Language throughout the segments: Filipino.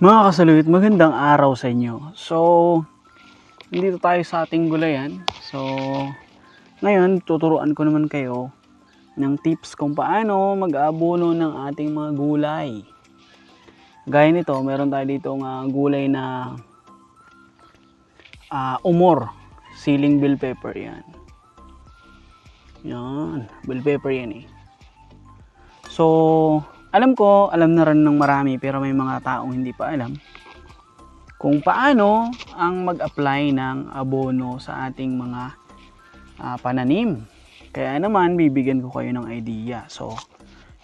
Mga kasaluyot, magandang araw sa inyo. So, nandito tayo sa ating gulayan. So, ngayon, tuturuan ko naman kayo ng tips kung paano mag-abono ng ating mga gulay. Gaya nito, meron tayo dito ng gulay na ah, umor. Siling bell pepper yan. Yan, bell pepper yan eh. So, alam ko, alam na rin ng marami pero may mga taong hindi pa alam kung paano ang mag-apply ng abono sa ating mga ah, pananim. Kaya naman, bibigyan ko kayo ng idea. So,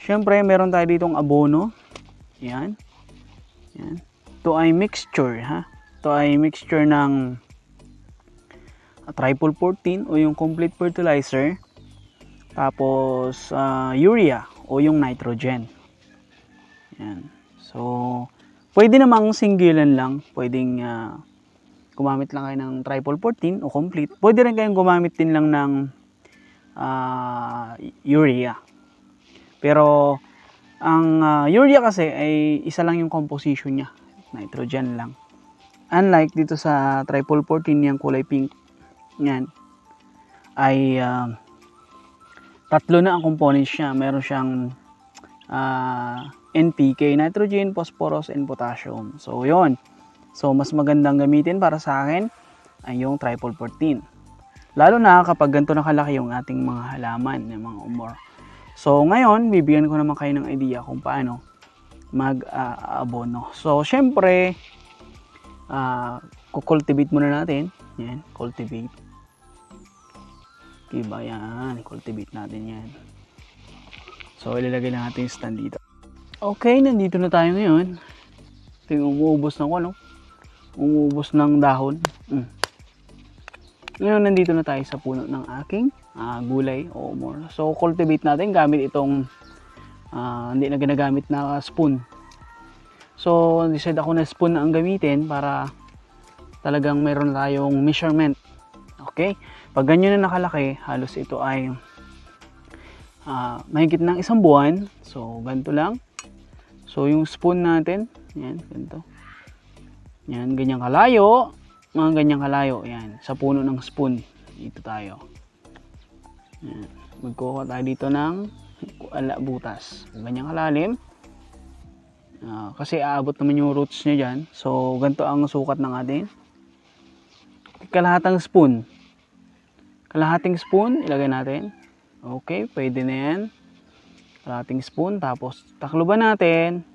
syempre, meron tayo ditong abono. Yan. Yan. Ito ay mixture, ha? Ito ay mixture ng ah, triple 14 o yung complete fertilizer. Tapos, ah, urea o yung nitrogen. Yan. So, pwede namang singgilan lang. Pwedeng ah, gumamit lang kayo ng triple 14 o complete. Pwede rin kayong gumamit din lang ng ah, urea. Pero, ang ah, urea kasi ay isa lang yung composition niya. Nitrogen lang. Unlike dito sa triple 14 yung kulay pink. Yan. Ay ah, tatlo na ang components niya. Meron siyang ah, NPK, nitrogen, phosphorus, and potassium. So, yon. So, mas magandang gamitin para sa akin ay yung triple 14. Lalo na kapag ganito na kalaki yung ating mga halaman, yung mga umor. So, ngayon, bibigyan ko naman kayo ng idea kung paano mag-abono. so, syempre, ah kukultivate muna natin. Yan, cultivate. Diba yan, cultivate natin yan. So, ilalagay lang natin stand dito. Okay, nandito na tayo ngayon. Ito yung umuubos ng ano, umuubos ng dahon. Mm. Ngayon, nandito na tayo sa puno ng aking ah, gulay o more. So, cultivate natin gamit itong ah, hindi na ginagamit na spoon. So, decide ako na spoon na ang gamitin para talagang mayroon tayong measurement. Okay? Pag ganyan na nakalaki, halos ito ay ah, mahigit ng isang buwan. So, ganito lang. So, yung spoon natin, yan, ganito. Yan, ganyang kalayo. Mga ganyang kalayo, yan. Sa puno ng spoon. Dito tayo. Yan. Magkuha tayo dito ng ala, butas. Ganyang kalalim. Ah, kasi aabot naman yung roots niya dyan. So, ganito ang sukat ng atin. Kalahatang spoon. Kalahating spoon, ilagay natin. Okay, pwede na yan. Kalahating spoon. Tapos, takloban natin.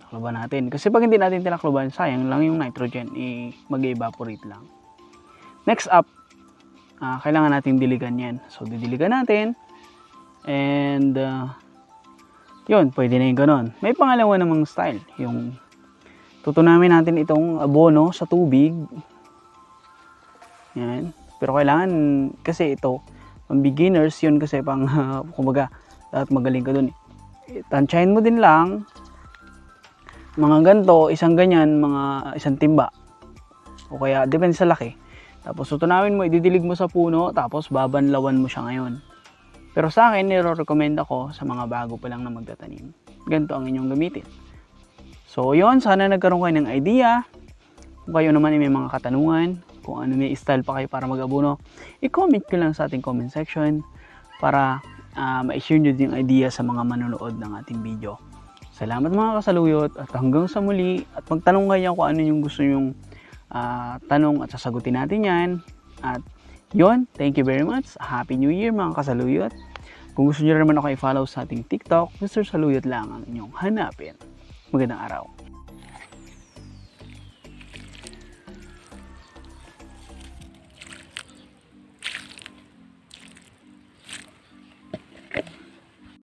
Takloban natin. Kasi pag hindi natin tinakloban, sayang lang yung nitrogen. I mag-evaporate lang. Next up, ah, kailangan natin diligan yan. So, didiligan natin. And, ah, yun, pwede na yung ganon. May pangalawa namang style. Yung tutunamin natin itong abono sa tubig. Yan. Pero kailangan, kasi ito, pang beginners, yun kasi pang, kumbaga, dapat magaling ka dun. eh. Tansyahin mo din lang, mga ganto, isang ganyan, mga isang timba. O kaya, depende sa laki. Tapos tutunawin mo, ididilig mo sa puno, tapos babanlawan mo siya ngayon. Pero sa akin, nire-recommend ako sa mga bago pa lang na magtatanim. Ganito ang inyong gamitin. So, yon sana nagkaroon kayo ng idea. Kung kayo naman ay may mga katanungan, kung ano may style pa kayo para mag-abono, i-comment ko lang sa ating comment section para ah, ma-share nyo din yung idea sa mga manonood ng ating video. Salamat mga kasaluyot at hanggang sa muli at magtanong kayo kung ano yung gusto nyong ah, tanong at sasagutin natin yan. At yon, thank you very much. Happy New Year mga kasaluyot. Kung gusto nyo naman ako i-follow sa ating TikTok, Mr. Saluyot lang ang inyong hanapin. Magandang araw.